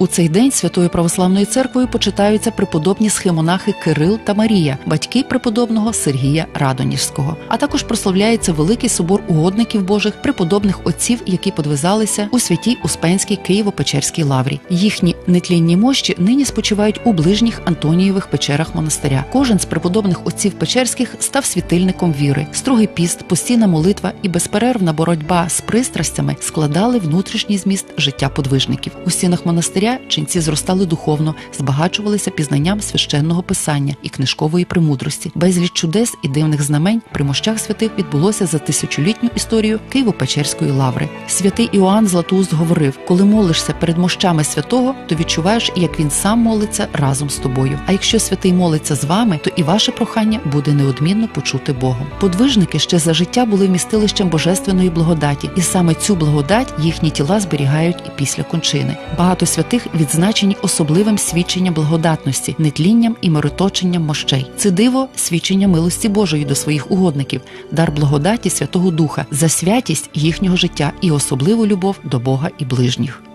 У цей день святою православною церквою почитаються преподобні схемонахи Кирил та Марія, батьки преподобного Сергія Радоніжського. А також прославляється великий собор угодників Божих преподобних отців, які подвизалися у святій Успенській Києво-Печерській лаврі. Їхні нетлінні мощі нині спочивають у ближніх Антонієвих печерах монастиря. Кожен з преподобних отців Печерських став світильником віри. Строгий піст, постійна молитва і безперервна боротьба з пристрастями складали внутрішній зміст життя подвижників. У стінах монастиря ченці зростали духовно, збагачувалися пізнанням священного писання і книжкової премудрості. Безліч чудес і дивних знамень при мощах святих відбулося за тисячолітню історію Києво-Печерської лаври. Святий Іоанн Златоуст говорив: коли молишся перед мощами святого, то відчуваєш, як він сам молиться разом з тобою. А якщо святий молиться з вами, то і ваше прохання буде неодмінно почути Богом. Подвижники ще за життя були вмістилищем божественної благодаті, і саме цю благодать їхні тіла зберігають і після кончини. Багато святих відзначені особливим свідченням благодатності, нетлінням і мироточенням мощей. Це диво свідчення милості Божої до своїх угодників, дар благодаті Святого Духа за святість їхнього життя і особливу любов до Бога і ближніх.